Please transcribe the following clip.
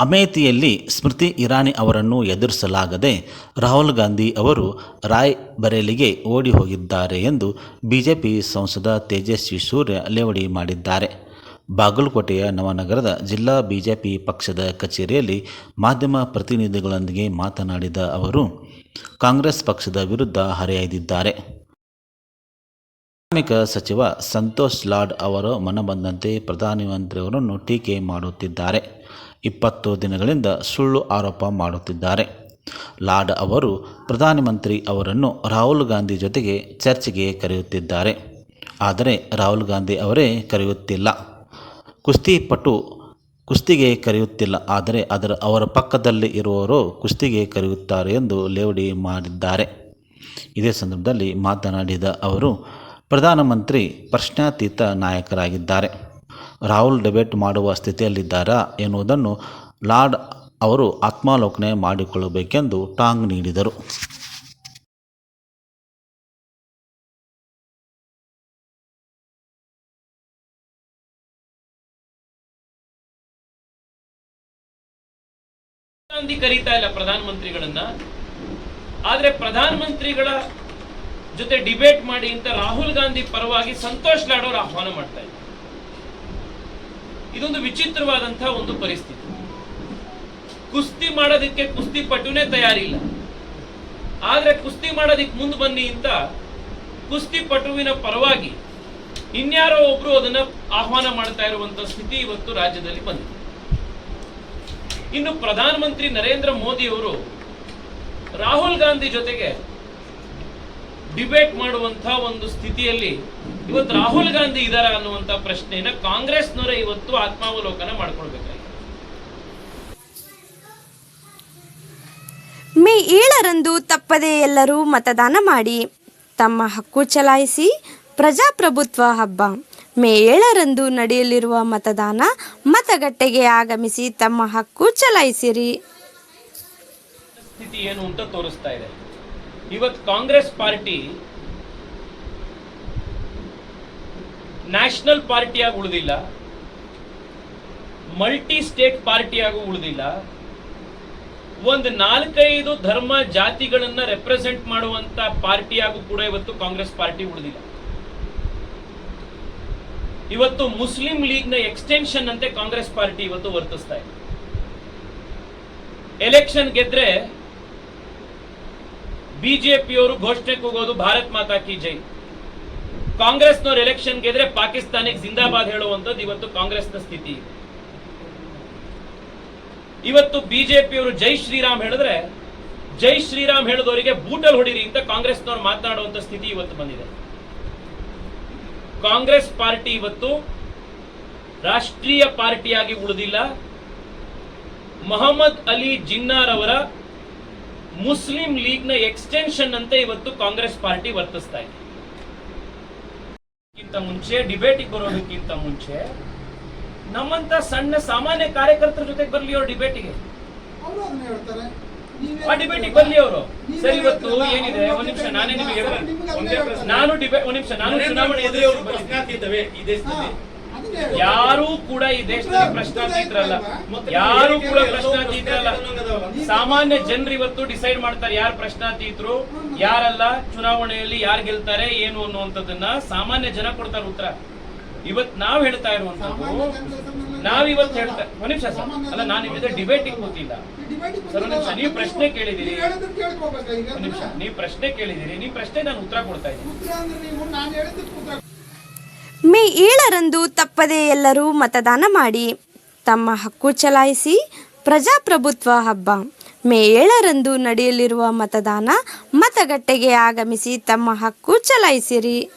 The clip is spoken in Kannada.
ಅಮೇಥಿಯಲ್ಲಿ ಸ್ಮೃತಿ ಇರಾನಿ ಅವರನ್ನು ಎದುರಿಸಲಾಗದೆ ರಾಹುಲ್ ಗಾಂಧಿ ಅವರು ರಾಯ್ ಬರೇಲಿಗೆ ಓಡಿ ಹೋಗಿದ್ದಾರೆ ಎಂದು ಬಿಜೆಪಿ ಸಂಸದ ತೇಜಸ್ವಿ ಸೂರ್ಯ ಲೇವಡಿ ಮಾಡಿದ್ದಾರೆ. ಬಾಗಲಕೋಟೆಯ ನವನಗರದ ಜಿಲ್ಲಾ ಬಿಜೆಪಿ ಪಕ್ಷದ ಕಚೇರಿಯಲ್ಲಿ ಮಾಧ್ಯಮ ಪ್ರತಿನಿಧಿಗಳೊಂದಿಗೆ ಮಾತನಾಡಿದ ಅವರು, ಕಾಂಗ್ರೆಸ್ ಪಕ್ಷದ ವಿರುದ್ಧ ಹರಿಹಾಯ್ದಿದ್ದಾರೆ. ಕಾರ್ಮಿಕ ಸಚಿವ ಸಂತೋಷ್ ಲಾಡ್ ಅವರು ಮನಬಂದಂತೆ ಪ್ರಧಾನಮಂತ್ರಿಯವರನ್ನು ಟೀಕೆ ಮಾಡುತ್ತಿದ್ದಾರೆ. ಇಪ್ಪತ್ತು ದಿನಗಳಿಂದ ಸುಳ್ಳು ಆರೋಪ ಮಾಡುತ್ತಿದ್ದಾರೆ. ಲಾಡ್ ಅವರು ಪ್ರಧಾನಮಂತ್ರಿ ಅವರನ್ನು ರಾಹುಲ್ ಗಾಂಧಿ ಜೊತೆಗೆ ಚರ್ಚೆಗೆ ಕರೆಯುತ್ತಿದ್ದಾರೆ. ಆದರೆ ರಾಹುಲ್ ಗಾಂಧಿ ಅವರೇ ಕರೆಯುತ್ತಿಲ್ಲ. ಕುಸ್ತಿಪಟು ಕುಸ್ತಿಗೆ ಕರೆಯುತ್ತಿಲ್ಲ. ಆದರೆ ಅದರ ಅವರ ಪಕ್ಕದಲ್ಲಿ ಇರುವವರು ಕುಸ್ತಿಗೆ ಕರೆಯುತ್ತಾರೆ ಎಂದು ಲೇವಡಿ ಮಾಡಿದ್ದಾರೆ. ಇದೇ ಸಂದರ್ಭದಲ್ಲಿ ಮಾತನಾಡಿದ ಅವರು ಪ್ರಧಾನಮಂತ್ರಿ ಪ್ರಶ್ನಾತೀತ ನಾಯಕರಾಗಿದ್ದಾರೆ. ರಾಹುಲ್ ಡಿಬೇಟ್ ಮಾಡುವ ಸ್ಥಿತಿಯಲ್ಲಿದ್ದಾರಾ ಎನ್ನುವುದನ್ನು ಲಾರ್ಡ್ ಅವರು ಆತ್ಮಾಲೋಕನೆ ಮಾಡಿಕೊಳ್ಳಬೇಕೆಂದು ಟಾಂಗ್ ನೀಡಿದರು. ಕರೀತಾ ಇಲ್ಲ ಪ್ರಧಾನಮಂತ್ರಿಗಳನ್ನ. ಆದ್ರೆ ಪ್ರಧಾನಮಂತ್ರಿಗಳ ಜೊತೆ ಡಿಬೇಟ್ ಮಾಡಿ ಅಂತ ರಾಹುಲ್ ಗಾಂಧಿ ಪರವಾಗಿ ಸಂತೋಷ್ ಲಾಡೋರ್ ಆಹ್ವಾನ ಮಾಡ್ತಾ ಇದ್ದಾರೆ ಇದೊಂದು ವಿಚಿತ್ರವಾದಂತಹ ಒಂದು ಪರಿಸ್ಥಿತಿ. ಕುಸ್ತಿ ಮಾಡೋದಕ್ಕೆ ಕುಸ್ತಿ ಪಟುನೇ ತಯಾರಿಲ್ಲ. ಆದ್ರೆ ಕುಸ್ತಿ ಮಾಡೋದಕ್ಕೆ ಮುಂದೆ ಬನ್ನಿ ಅಂತ ಕುಸ್ತಿ ಪಟುವಿನ ಪರವಾಗಿ ಇನ್ಯಾರೋ ಒಬ್ರು ಅದನ್ನ ಆಹ್ವಾನ ಮಾಡ್ತಾ ಇರುವಂತ ಸ್ಥಿತಿ ಇವತ್ತು ರಾಜ್ಯದಲ್ಲಿ ಬಂದಿದೆ. ಇನ್ನು ಪ್ರಧಾನಮಂತ್ರಿ ನರೇಂದ್ರ ಮೋದಿ ಅವರು ರಾಹುಲ್ ಗಾಂಧಿ ಜೊತೆಗೆ ಡಿಬೇಟ್ ಮಾಡುವಂತ ಒಂದು ಸ್ಥಿತಿಯಲ್ಲಿ ಇವತ್ತು ರಾಹುಲ್ ಗಾಂಧಿ ಇದಾರ ಅನ್ನುವಂತ ಪ್ರಶ್ನೆಯನ್ನ ಕಾಂಗ್ರೆಸ್ನವರೇ ಇವತ್ತು ಆತ್ಮಾವಲೋಕನ ಮಾಡ್ಕೊಳ್ಬೇಕಾಗಿದೆ. ಮೇ ಏಳರಂದು ತಪ್ಪದೇ ಎಲ್ಲರೂ ಮತದಾನ ಮಾಡಿ ತಮ್ಮ ಹಕ್ಕು ಚಲಾಯಿಸಿ ಪ್ರಜಾಪ್ರಭುತ್ವ ಹಬ್ಬ. ಮೇ ಏಳರಂದು ನಡೆಯಲಿರುವ ಮತದಾನ ಮತಗಟ್ಟೆಗೆ ಆಗಮಿಸಿ ತಮ್ಮ ಹಕ್ಕು ಚಲಾಯಿಸಿರಿ. ಸ್ಥಿತಿ ಏನು ಅಂತ ತೋರಿಸ್ತಾ ಇದೆ. ಇವತ್ತು ಕಾಂಗ್ರೆಸ್ ಪಾರ್ಟಿ ನ್ಯಾಷನಲ್ ಪಾರ್ಟಿಯಾಗಿ ಉಳಿದಿಲ್ಲ ಮಲ್ಟಿ ಸ್ಟೇಟ್ ಪಾರ್ಟಿಯಾಗೂ ಉಳಿದಿಲ್ಲ. ಒಂದು ನಾಲ್ಕೈದು ಧರ್ಮ ಜಾತಿಗಳನ್ನ ರೆಪ್ರೆಸೆಂಟ್ ಮಾಡುವಂತ ಪಾರ್ಟಿಯಾಗೂ ಕೂಡ ಇವತ್ತು ಕಾಂಗ್ರೆಸ್ ಪಾರ್ಟಿ ಉಳಿದಿಲ್ಲ. ಇವತ್ತು ಮುಸ್ಲಿಂ ಲೀಗ್ನ ಎಕ್ಸ್ಟೆನ್ಷನ್ ಅಂತೆ ಕಾಂಗ್ರೆಸ್ ಪಾರ್ಟಿ ಇವತ್ತು ವರ್ತಿಸ್ತಾ ಇದೆ. ಎಲೆಕ್ಷನ್ ಗೆದ್ರೆ ಬಿಜೆಪಿಯವರು ಘೋಷಣೆ ಕೂಗೋದು ಭಾರತ್ ಮಾತಾ ಕಿ ಜೈ. ಕಾಂಗ್ರೆಸ್ನವ್ರು ಎಲೆಕ್ಷನ್ ಗೆದ್ರೆ ಪಾಕಿಸ್ತಾನಿಗೆ ಜಿಂದಾಬಾದ್ ಹೇಳುವಂತದ್ದು ಇವತ್ತು ಕಾಂಗ್ರೆಸ್ನ ಸ್ಥಿತಿ. ಇವತ್ತು ಬಿಜೆಪಿಯವರು ಜೈ ಶ್ರೀರಾಮ್ ಹೇಳಿದ್ರೆ, ಜೈ ಶ್ರೀರಾಮ್ ಹೇಳಿದವರಿಗೆ ಬೂಟಲ್ ಹೊಡಿರಿ ಅಂತ ಕಾಂಗ್ರೆಸ್ನವ್ರು ಮಾತನಾಡುವಂತ ಸ್ಥಿತಿ ಇವತ್ತು ಬಂದಿದೆ. ಕಾಂಗ್ರೆಸ್ ಪಾರ್ಟಿ ಇವತ್ತು ರಾಷ್ಟ್ರೀಯ ಪಾರ್ಟಿಯಾಗಿ ಉಳಿದಿಲ್ಲ. ಮೊಹಮ್ಮದ್ ಅಲಿ ಜಿನ್ನಾರ್ ಅವರ ಮುಸ್ಲಿಂ ಲೀಗ್ನ ಎಕ್ಸ್ಟೆನ್ಷನ್ ಅಂತ ಇವತ್ತು ಕಾಂಗ್ರೆಸ್ ಪಾರ್ಟಿ ವರ್ತಿಸ್ತಾ ಇದೆ. ಇದಕ್ಕಿಂತ ಮುಂಚೆ ಡಿಬೇಟಿಗೆ ಬರೋದಕ್ಕಿಂತ ಮುಂಚೆ ನಮ್ಮಂತ ಸಣ್ಣ ಸಾಮಾನ್ಯ ಕಾರ್ಯಕರ್ತರ ಜೊತೆಗೆ ಬರ್ಲಿ ಅವ್ರು ಡಿಬೇಟಿಗೆ ಆ ಡಿಬೇಟಿಗೆ ಬರ್ಲಿ ಅವರು. ಸರಿ ಇವತ್ತು ಏನಿದೆ? ಒಂದ್ ನಿಮಿಷ ನಾನೇ ನಿಮಗೆ ಒಂದೇ ನಾನು ಡಿಬೇಟ್ ಒಂದ್ ನಿಮಿಷ ನಾನು ಚುನಾವಣೆ ಎದುರು ಇದ್ದಾವೆ ಈ ದೇಶದಲ್ಲಿ. ಯಾರೂ ಕೂಡ ಈ ದೇಶದಲ್ಲಿ ಪ್ರಶ್ನಾತೀತರಲ್ಲ. ಯಾರು ಕೂಡ ಪ್ರಶ್ನಾತೀತರಲ್ಲ. ಸಾಮಾನ್ಯ ಜನರು ಇವತ್ತು ಡಿಸೈಡ್ ಮಾಡ್ತಾರೆ ಯಾರು ಪ್ರಶ್ನಾತೀತರು ಯಾರಲ್ಲ ಚುನಾವಣೆಯಲ್ಲಿ ಯಾರು ಗೆಲ್ತಾರೆ ಏನು ಅನ್ನುವಂಥದ್ದನ್ನ ಸಾಮಾನ್ಯ ಜನ ಕೊಡ್ತಾರೆ ಉತ್ತರ. ಇವತ್ ನಾವ್ ಹೇಳ್ತಾ ಇರುವಂತದ್ದು ನಾವ್ ಇವತ್ತು ಹೇಳ್ತಾ ಒಂದ್ ನಿಮಿಷ ಅಲ್ಲ ನಾನು ನಿಮ್ಮ ಡಿಬೇಟ್ ಕೂತಿಲ್ಲ ಸರ್, ನಿಮಿಷ, ನೀವು ಪ್ರಶ್ನೆ ಕೇಳಿದಿರಿ ನೀವು ನೀವು ಪ್ರಶ್ನೆ ಕೇಳಿದಿರಿ ನೀವು ಪ್ರಶ್ನೆ ನಾನು ಉತ್ತರ ಕೊಡ್ತಾ ಇದ್ದೀನಿ ಉತ್ತರ ಅಂದ್ರೆ ನೀವು ನಾನು ಹೇಳಿದ್ದಕ್ಕೆ ಉತ್ತರ ಮೇ ಏಳರಂದು ತಪ್ಪದೇ ಎಲ್ಲರೂ ಮತದಾನ ಮಾಡಿ ತಮ್ಮ ಹಕ್ಕು ಚಲಾಯಿಸಿ ಪ್ರಜಾಪ್ರಭುತ್ವ ಹಬ್ಬ. ಮೇ ಏಳರಂದು ನಡೆಯಲಿರುವ ಮತದಾನ ಮತಗಟ್ಟೆಗೆ ಆಗಮಿಸಿ ತಮ್ಮ ಹಕ್ಕು ಚಲಾಯಿಸಿರಿ.